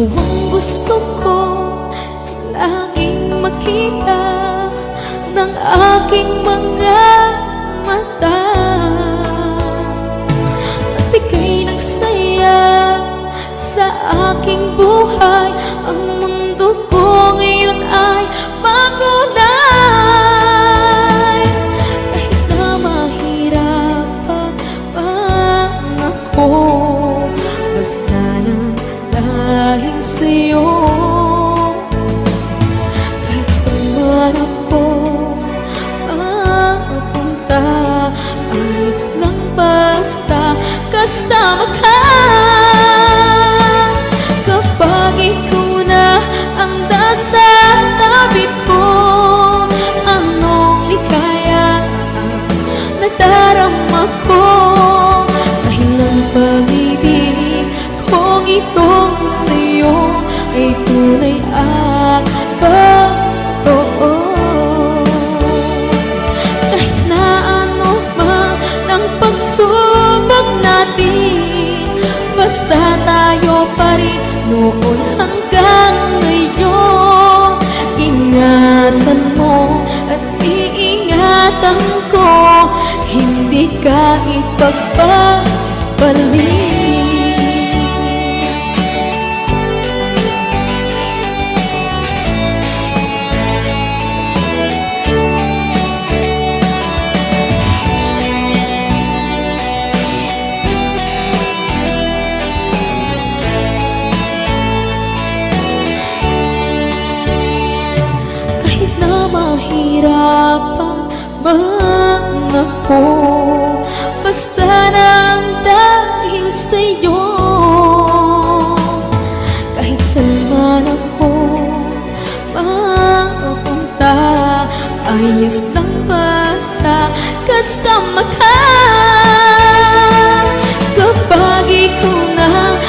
Kung gusto kong lagi the summer. ka ipagpapalit Kahit na mahirapan ba hanyas ng basta. Kasama ka